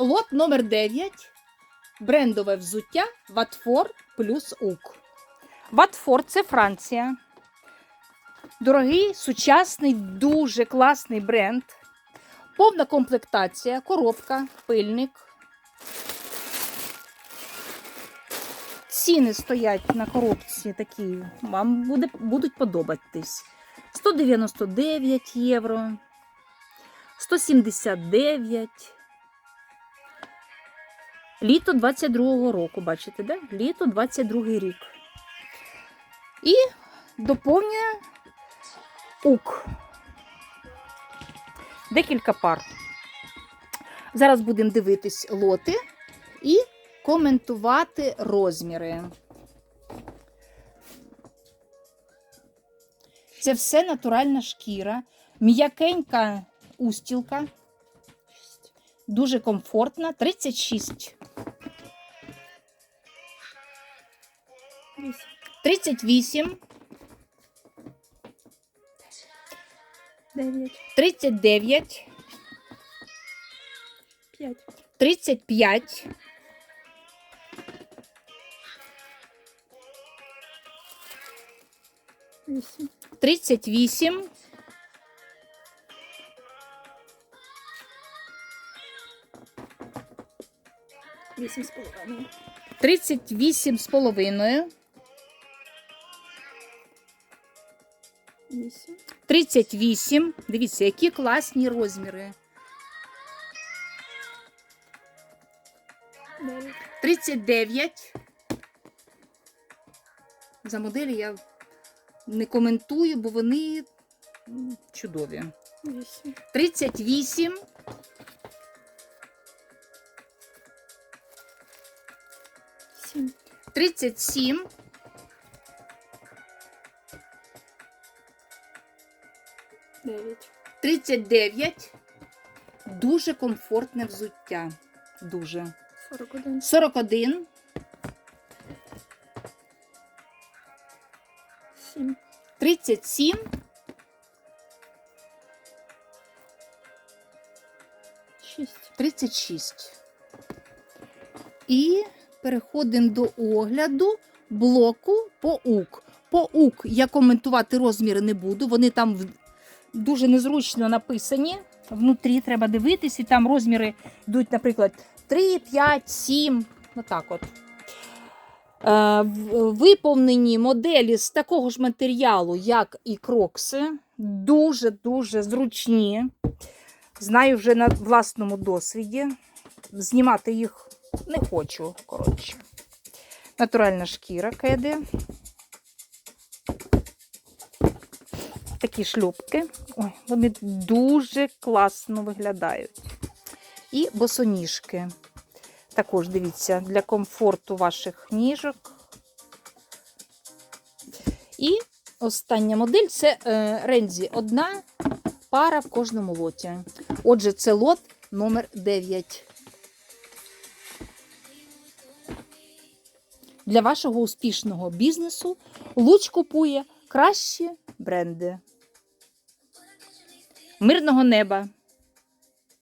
Лот номер 9. Брендове взуття Ватфор плюс Ук. Ватфор це Франція. Дорогий, сучасний, дуже класний бренд. Повна комплектація, коробка, пильник. Ціни стоять на коробці такі, вам буде, будуть подобатись. 199 євро, 179. Літо 22-го року, бачите, да? Літо 22-й рік. І доповнює ук. Декілька пар. Зараз будемо дивитись лоти і коментувати розміри. Це все натуральна шкіра, м'якенька устілка. Дуже комфортна. 36. 38, 9, 39, 5, 35, 8, 38, 8 з половиною. 38 з половиною, 38. Дивіться, які класні розміри. 9, 39. За моделі я не коментую, бо вони чудові. 8, 38, 7, 37, 9, 39. Дуже комфортне взуття. Дуже. 41, 41, 7, 37, 6, 36. І переходимо до огляду блоку по УК. По УК я коментувати розміри не буду. Вони там дуже незручно написані. Внутрі треба дивитись, і там розміри йдуть, наприклад, 3, 5, 7. Отак от. Е, Виповнені моделі з такого ж матеріалу, як і крокси. Дуже-дуже зручні. Знаю вже на власному досвіді. Знімати їх не хочу, коротше. Натуральна шкіра кеди. Такі шлюпки. Ой, вони дуже класно виглядають. І босоніжки. Також дивіться, для комфорту ваших ніжок. І остання модель це е, Рензі. Одна пара в кожному лоті. Отже, це лот номер 9. Для вашого успішного бізнесу Луч купує кращі бренди. Мирного неба!